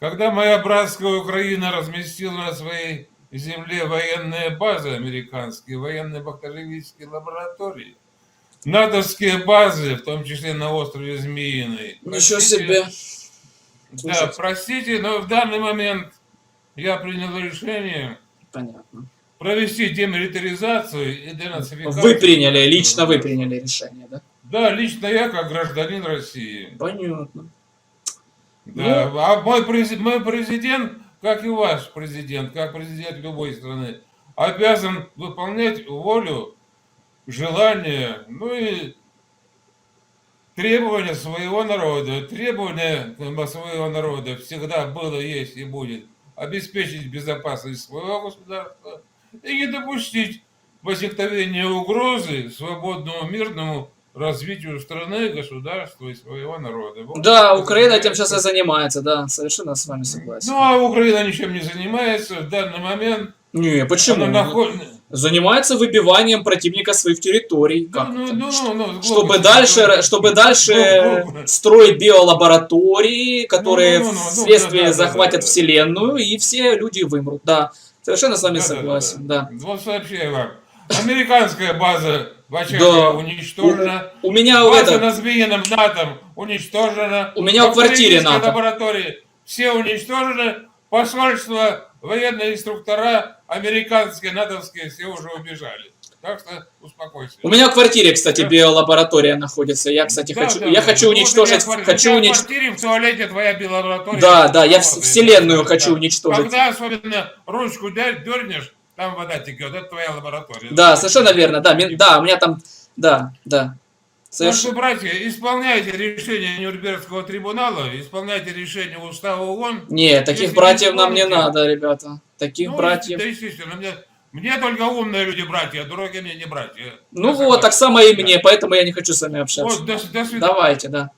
Когда моя братская Украина разместила на своей земле военные базы американские, военные бактериологические лаборатории, натовские базы, в том числе на острове Змеиный. Ничего себе. Да, Слушайте. простите, но в данный момент я принял решение Понятно. провести демилитаризацию и денацификацию. Вы приняли, лично вы приняли решение, да? Да, лично я как гражданин России. Понятно. Да, Ну. а мой, мой президент, как и ваш президент, как президент любой страны, обязан выполнять волю, желания, ну и требования своего народа. Требования э, своего народа всегда было, есть и будет обеспечить безопасность своего государства и не допустить возникновения угрозы свободному мирному развитию страны, государства и своего народа. Вот Да, Украина этим сейчас и занимается, да, совершенно с вами согласен. Ну, а Украина ничем не занимается в данный момент. Не, почему? Она наход- Занимается выбиванием противника своих территорий. Как Ну, это? ну, ну, ну, чтобы глупости. дальше, чтобы дальше Ну, глупо. строить биолаборатории, которые Ну, ну, ну, ну, вследствие да, да, да, захватят да, да. Вселенную, и все люди вымрут. Да, совершенно с вами Да, да, да, согласен, да. Вот сообщаю вам. Американская база в Да. уничтожена. У меня База это, на Змеином натом уничтожена. У меня в квартире НАТО. лаборатории все уничтожены. Посольство, военные инструктора, американские, натовские, все уже убежали. Так что успокойся. у меня в квартире, кстати, Да. биолаборатория находится. Я, кстати, Да, хочу, да, я да. хочу Вот у уничтожить, в квар- у хочу тебя в уничтожить. квартире, в туалете твоя биолаборатория. Да, да, я в- вселенную хочу Да. уничтожить. Когда особенно ручку дер- дернешь, там вода текет, это твоя лаборатория. Да, совершенно верно, да, мен- да, у меня там, да, да. Соверш- братья, исполняйте решение Нюрнбергского трибунала, исполняйте решение Устава ООН. Не, таких братьев нам не надо, ребята. Таких Ну, братьев. Да, естественно, мне, мне только умные люди братья, а другие мне не братья. Ну Я вот, согласен. так само и мне, поэтому я не хочу с вами общаться. Вот, до, до свидания. Давайте, да.